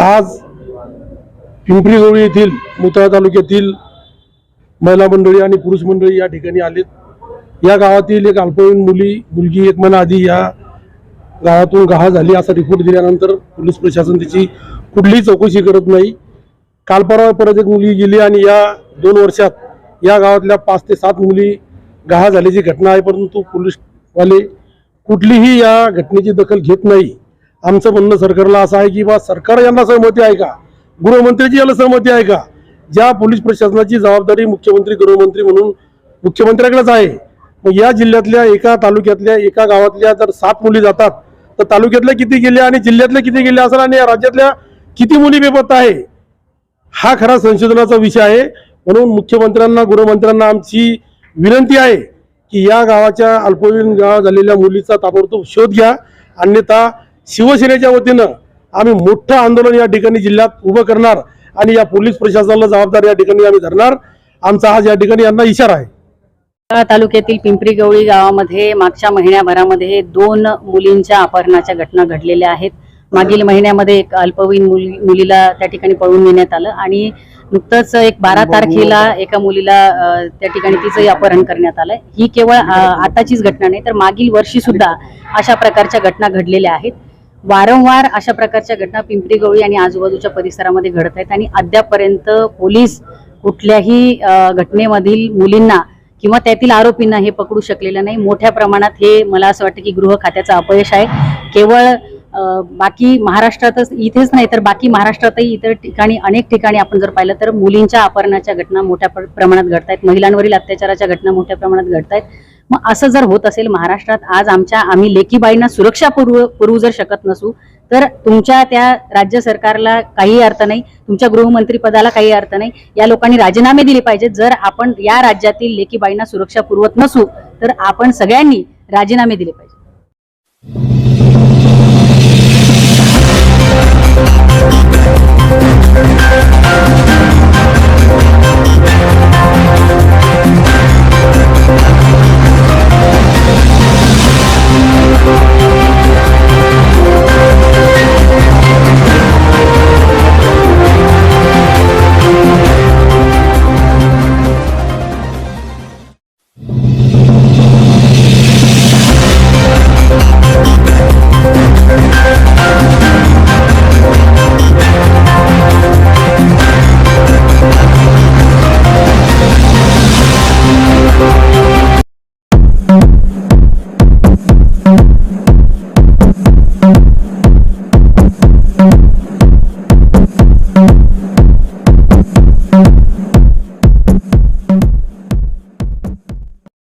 आज पिंपरी येथील मुतळा तालुक्यातील महिला मंडळी आणि पुरुष मंडळी या ठिकाणी आलेत. या गावातील एक अल्पवयीन मुली मुलगी एक महिना आधी या गावातून गहा झाली असा रिपोर्ट दिल्यानंतर पोलीस प्रशासन तिची कुठलीही चौकशी करत नाही. काल परवा परत एक मुलगी गेली आणि या दोन वर्षात या गावातल्या पाच ते सात मुली गहा झाल्याची घटना आहे परंतु पोलीसवाले कुठलीही या घटनेची दखल घेत नाही. आमचं म्हणणं सरकारला असं आहे की बा सरकार यांना सहमती आहे का? गृहमंत्र्याची याला सहमती आहे का? ज्या पोलीस प्रशासनाची जबाबदारी मुख्यमंत्री गृहमंत्री म्हणून मुख्यमंत्र्याकडेच आहे. मग या जिल्ह्यातल्या एका तालुक्यातल्या एका गावातल्या जर सात मुली जातात तर तालुक्यातल्या किती गेल्या आणि जिल्ह्यातल्या किती गेल्या असेल आणि या राज्यातल्या किती मुली बेपत्ता आहे? हा खरा संशोधनाचा विषय आहे. म्हणून मुख्यमंत्र्यांना गृहमंत्र्यांना आमची विनंती आहे की या गावाच्या अल्पवयीन गाव झालेल्या मुलीचा ताबडतोब शोध घ्या. अन्यथा शिवसेनेच्या वतीनं आम्ही मोठं आंदोलन या ठिकाणी जिल्ह्यात उभं करणार आणि या पोलीस प्रशासनाला जबाबदार या ठिकाणी आम्ही धरणार. आमचा आज या ठिकाणी यांना इशारा आहे. तालुक्यातील पिंपरी गवळी गावामध्ये मागच्या महिन्याभरामध्ये दोन मुलींच्या अपहरणाच्या घटना घडलेल्या आहेत. मागील महिन्यामध्ये एक अल्पवयीन मुली मुलीला त्या ठिकाणी पळून नेण्यात आलं आणि नुकतंच एक बारा तारखेला एका मुलीला त्या ठिकाणी तिचंही अपहरण करण्यात आलं ही केवळ आताचीच घटना नाही तर मागील वर्षी सुद्धा अशा प्रकारच्या घटना घडलेल्या आहेत. वारंवार अशा प्रकारच्या घटना पिंपरी गवळी आणि आजूबाजूच्या परिसरामध्ये घडत आहेत आणि अद्यापपर्यंत पोलीस कुठल्याही घटनेमधील मुलींना किंवा त्यातील आरोपींना हे पकडू शकलेलं नाही. मोठ्या प्रमाणात हे मला असं वाटतं की गृह खात्याचं अपयश आहे. केवळ बाकी महाराष्ट्रातच इथेच नाही तर बाकी महाराष्ट्रातही इतर ठिकाणी अनेक ठिकाणी आपण जर पाहिलं तर मुलींच्या अपहरणाच्या घटना मोठ्या प्रमाणात घडत आहेत. महिलांवरील अत्याचाराच्या घटना मोठ्या प्रमाणात घडत आहेत. मग असं जर होत असेल महाराष्ट्रात आज आमच्या आम्ही लेकीबाईंना सुरक्षा पुरवू पुरवू जर शकत नसू तर तुमच्या त्या राज्य सरकारला काही अर्थ नाही तुमच्या गृहमंत्री पदाला काही अर्थ नाही या लोकांनी राजीनामे दिले पाहिजेत. जर आपण या राज्यातील लेकीबाईंना सुरक्षा पुरवत नसू तर आपण सगळ्यांनी राजीनामे दिले पाहिजे